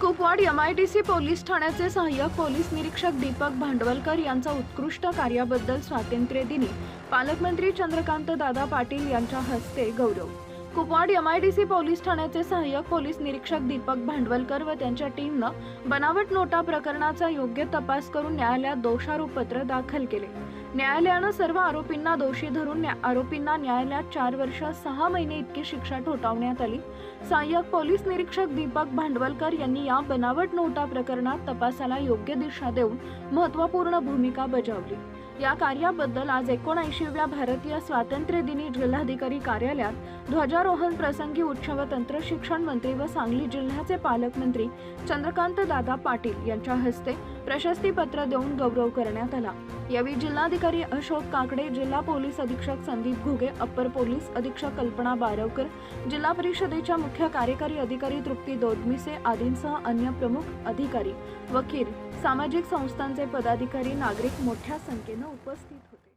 Kupwad M I D C police ठाण्याचे सहाय्यक police निरीक्षक दीपक भांडवलकर यांचा उत्कृष्ट कार्याबद्दल स्वातंत्र्य दिनी पालकमंत्री चंद्रकांत दादा पाटील यांच्या हस्ते गौरव. कुपवाड सी पोलीस ठाण्याचे सहाय्यक पोलीस निरीक्षक दीपक भांडवलकर व त्यांच्या टीमनं बनावट नोटा प्रकरणाचा योग्य तपास करून न्यायालयात दोषारोपपत्र दाखल केले. न्यायालयानं सर्व आरोपींना दोषी धरून न्या- आरोपींना न्यायालयात चार वर्ष सहा महिने इतकी शिक्षा ठोठावण्यात आली. सहाय्यक पोलीस निरीक्षक दीपक भांडवलकर यांनी या बनावट नोटा प्रकरणात तपासाला योग्य दिशा देऊन महत्त्वपूर्ण भूमिका बजावली. या कार्याबद्दल आज एकोणऐंशीव्या भारतीय स्वातंत्र्य दिनी जिल्हाधिकारी कार्यालयात ध्वजारोहण प्रसंगी उच्च व तंत्र शिक्षण मंत्री व सांगली जिल्ह्याचे पालकमंत्री चंद्रकांत दादा पाटील यांच्या हस्ते प्रशस्तीपत्र देऊन गौरव करण्यात आला. यावेळी जिल्हाधिकारी अशोक काकडे जिल्हा पोलीस अधीक्षक संदीप घुगे अप्पर पोलीस अधीक्षक कल्पना बारवकर जिल्हा परिषदेच्या मुख्य कार्यकारी अधिकारी तृप्ती दोडमिसे आदींसह अन्य प्रमुख अधिकारी वकील सामाजिक संस्थांचे पदाधिकारी नागरिक मोठ्या संख्येनं उपस्थित होते.